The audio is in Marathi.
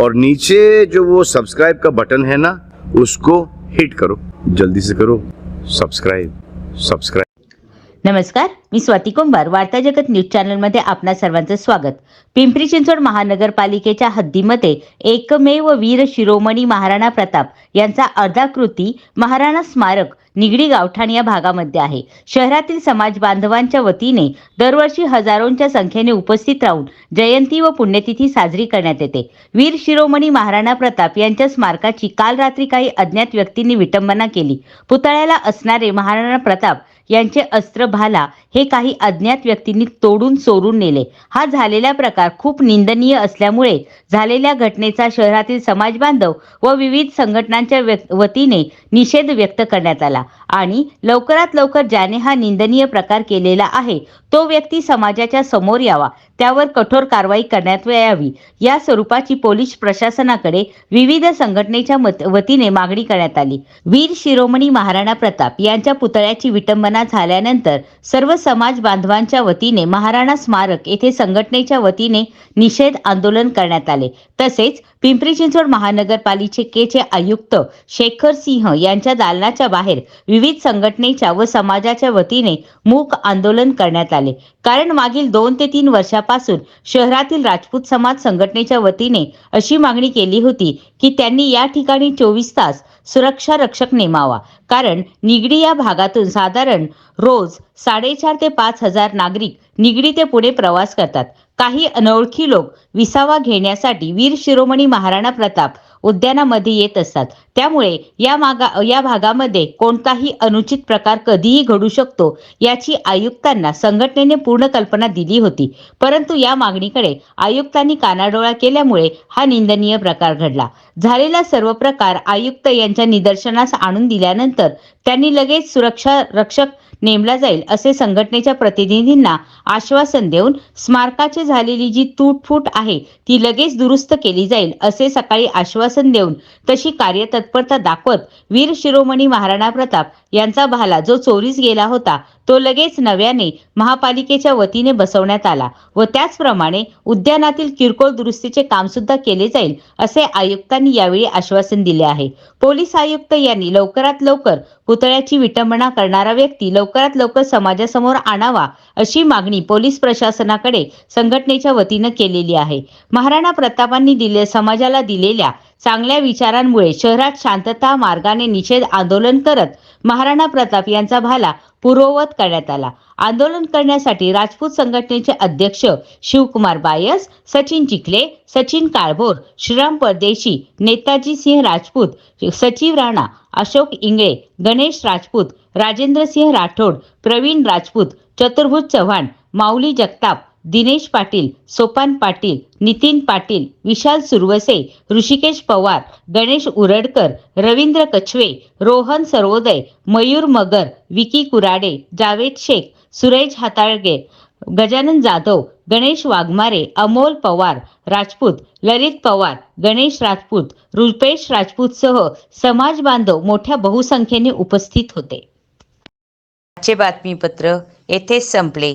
और नीचे जो वो सब्सक्राइब का बटन है ना उसको हिट करो। जल्दी से करो। सब्सक्राइब सब्सक्राइब नमस्कार मी स्वाती कुंभार वार्ता जगत न्यूज चॅनलमध्ये आपणा सर्वांचं स्वागत. पिंपरी चिंचवड महानगरपालिकेच्या हद्दीमध्ये एकमेव वीर शिरोमणी महाराणा प्रताप यांचा अर्धाकृती महाराणा स्मारक निगडी गावठाण या भागामध्ये आहे. शहरातील समाज बांधवांच्या वतीने दरवर्षी हजारोंच्या संख्येने उपस्थित राहून जयंती व पुण्यतिथी साजरी करण्यात येते. वीर शिरोमणी महाराणा प्रताप यांच्या स्मारकाची काल रात्री काही अज्ञात व्यक्तींनी विटंबना केली. पुतळ्याला असणारे महाराणा प्रताप यांचे अस्त्र भाला हे काही अज्ञात व्यक्तींनी तोडून चोरून नेले. हा झालेला प्रकार खूप निंदनीय असल्यामुळे झालेल्या घटनेचा शहरातील समाज बांधव व विविध संघटनांच्या वतीने निषेध व्यक्त करण्यात आला. आणि लवकरात लवकर ज्याने हा निंदनीय प्रकार केलेला आहे तो व्यक्ती समाजाच्या समोर यावा. त्यावर कठोर कारवाई करण्यात यावी. या स्वरूपाची पोलीस प्रशासनाकडे विविध संघटनेच्या वतीने मागणी करण्यात आली. वीर शिरोमणी महाराणा प्रताप यांच्या पुतळ्याची विटंबना झाल्यानंतर सर्व समाज बांधवांच्या वतीने महाराणा स्मारक येथे संघटनेच्या वतीने निषेध आंदोलन करण्यात आले. तसेच पिंपरी चिंचवड महानगरपालिकेचे आयुक्त शेखर सिंह यांच्या दालनाच्या बाहेर विविध संघटनेच्या व समाजाच्या वतीने मूक आंदोलन करण्यात आले. कारण मागील दोन ते तीन वर्षापासून शहरातील राजपूत समाज संघटनेच्या वतीने अशी मागणी केली होती की त्यांनी या ठिकाणी चोवीस तास सुरक्षा रक्षक नेमावा. कारण निगडी या भागातून साधारण रोज साडेचार ते पाच हजार नागरिक निगडी ते पुणे प्रवास करतात. काही अनोळखी लोक विसावा घेण्यासाठी वीर शिरोमणी महाराणा प्रताप उद्यानामध्ये येत असतात. त्यामुळे या मागा या भागामध्ये कोणताही अनुचित प्रकार कधीही घडू शकतो याची आयुक्तांना संघटनेने पूर्ण कल्पना दिली होती. परंतु या मागणीकडे आयुक्तांनी कानाडोळा केल्यामुळे हा निंदनीय प्रकार घडला. झालेला सर्व प्रकार आयुक्त यांच्या निदर्शनास आणून दिल्यानंतर त्यांनी लगेच सुरक्षा रक्षक नेमला जाईल असे संघटनेच्या प्रतिनिधींना आश्वासन देऊन स्मारकाची झालेली जी तूटफूट आहे ती लगेच दुरुस्त केली जाईल असे सकाळी आश्वासन देऊन तशी कार्यतत्परता दाखवत वीर शिरोमणी महाराणा प्रताप यांचा भाला जो चोरीस गेला होता तो लगेच नव्याने महापालिकेच्या वतीने बसवण्यात आला व त्याचप्रमाणे उद्यानातील किरकोळ दुरुस्तीचे काम सुद्धा केले जाईल असे आयुक्तांनी यावेळी आश्वासन दिले आहे. पोलीस आयुक्त यांनी लवकरात लवकर पुतळ्याची विटंबना करणारा व्यक्ती लवकरात लवकर समाजासमोर आणावा अशी मागणी पोलीस प्रशासनाकडे संघटनेच्या वतीनं केलेली आहे. महाराणा प्रतापांनी दिले समाजाला दिलेल्या चांगल्या विचारांमुळे शहरात शांतता मार्गाने निषेध आंदोलन करत महाराणा प्रताप यांचा भाला पूर्ववत करण्यात आला. आंदोलन करण्यासाठी राजपूत संघटनेचे अध्यक्ष शिवकुमार बायस सचिन चिखले सचिन काळभोर श्रीराम परदेशी नेताजी सिंह राजपूत सचिव राणा अशोक इंगळे गणेश राजपूत राजेंद्र सिंह राठोड प्रवीण राजपूत चतुर्भुज चव्हाण माऊली जगताप दिनेश पाटील सोपान पाटील नितीन पाटील विशाल सुरवसे ऋषिकेश पवार गणेश उरडकर रवींद्र कछवे रोहन सर्वोदय मयूर मगर विकी कुराडे जावेद शेख सुरेश हाताळगे गजानन जाधव गणेश वाघमारे अमोल पवार राजपूत ललित पवार गणेश राजपूत रुपेश राजपूतसह समाज बांधव मोठ्या बहुसंख्येने उपस्थित होते. आजचे बातमीपत्र येथेच संपले.